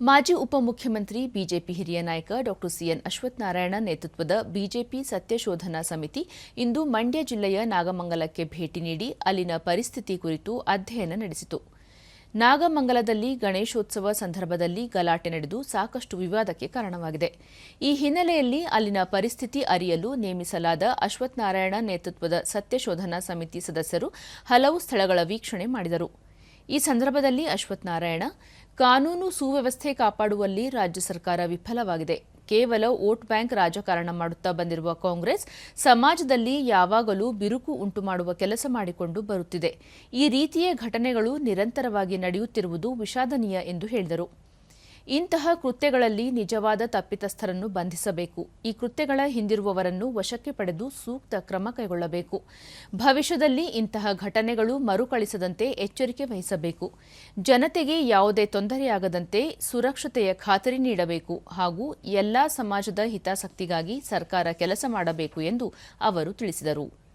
ಮಾಜಿ ಉಪಮುಖ್ಯಮಂತ್ರಿ ಬಿಜೆಪಿ ಹಿರಿಯ ನಾಯಕ ಡಾಕ್ಟರ್ ಸಿಎನ್ ಅಶ್ವತ್ಥನಾರಾಯಣ ನೇತೃತ್ವದ ಬಿಜೆಪಿ ಸತ್ಯಶೋಧನಾ ಸಮಿತಿ ಇಂದು ಮಂಡ್ಯ ಜಿಲ್ಲೆಯ ನಾಗಮಂಗಲಕ್ಕೆ ಭೇಟಿ ನೀಡಿ ಅಲ್ಲಿನ ಪರಿಸ್ಥಿತಿ ಕುರಿತು ಅಧ್ಯಯನ ನಡೆಸಿತು. ನಾಗಮಂಗಲದಲ್ಲಿ ಗಣೇಶೋತ್ಸವ ಸಂದರ್ಭದಲ್ಲಿ ಗಲಾಟೆ ನಡೆದು ಸಾಕಷ್ಟು ವಿವಾದಕ್ಕೆ ಕಾರಣವಾಗಿದೆ. ಈ ಹಿನ್ನೆಲೆಯಲ್ಲಿ ಅಲ್ಲಿನ ಪರಿಸ್ಥಿತಿ ಅರಿಯಲು ನೇಮಿಸಲಾದ ಅಶ್ವತ್ಥನಾರಾಯಣ ನೇತೃತ್ವದ ಸತ್ಯಶೋಧನಾ ಸಮಿತಿ ಸದಸ್ಯರು ಹಲವು ಸ್ಥಳಗಳ ವೀಕ್ಷಣೆ ಮಾಡಿದರು. ಈ ಸಂದರ್ಭದಲ್ಲಿ ಅಶ್ವತ್ಥನಾರಾಯಣ ಕಾನೂನು ಸುವ್ಯವಸ್ಥೆ ಕಾಪಾಡುವಲ್ಲಿ ರಾಜ್ಯ ಸರ್ಕಾರ ವಿಫಲವಾಗಿದೆ. ಕೇವಲ ವೋಟ್ ಬ್ಯಾಂಕ್ ರಾಜಕಾರಣ ಮಾಡುತ್ತಾ ಬಂದಿರುವ ಕಾಂಗ್ರೆಸ್ ಸಮಾಜದಲ್ಲಿ ಯಾವಾಗಲೂ ಬಿರುಕು ಉಂಟು ಮಾಡುವ ಕೆಲಸ ಮಾಡಿಕೊಂಡು ಬರುತ್ತಿದೆ. ಈ ರೀತಿಯ ಘಟನೆಗಳು ನಿರಂತರವಾಗಿ ನಡೆಯುತ್ತಿರುವುದು ವಿಷಾದನೀಯ ಎಂದು ಹೇಳಿದರು. ಇಂತಹ ಕೃತ್ಯಗಳಲ್ಲಿ ನಿಜವಾದ ತಪ್ಪಿತಸ್ಥರನ್ನು ಬಂಧಿಸಬೇಕು. ಈ ಕೃತ್ಯಗಳ ಹಿಂದಿರುವವರನ್ನು ವಶಕ್ಕೆ ಪಡೆದು ಸೂಕ್ತ ಕ್ರಮ ಕೈಗೊಳ್ಳಬೇಕು. ಭವಿಷ್ಯದಲ್ಲಿ ಇಂತಹ ಘಟನೆಗಳು ಮರುಕಳಿಸದಂತೆ ಎಚ್ಚರಿಕೆ ವಹಿಸಬೇಕು. ಜನತೆಗೆ ಯಾವುದೇ ತೊಂದರೆಯಾಗದಂತೆ ಸುರಕ್ಷತೆಯ ಖಾತರಿ ನೀಡಬೇಕು ಹಾಗೂ ಎಲ್ಲಾ ಸಮಾಜದ ಹಿತಾಸಕ್ತಿಗಾಗಿ ಸರ್ಕಾರ ಕೆಲಸ ಮಾಡಬೇಕು ಎಂದು ಅವರು ತಿಳಿಸಿದರು.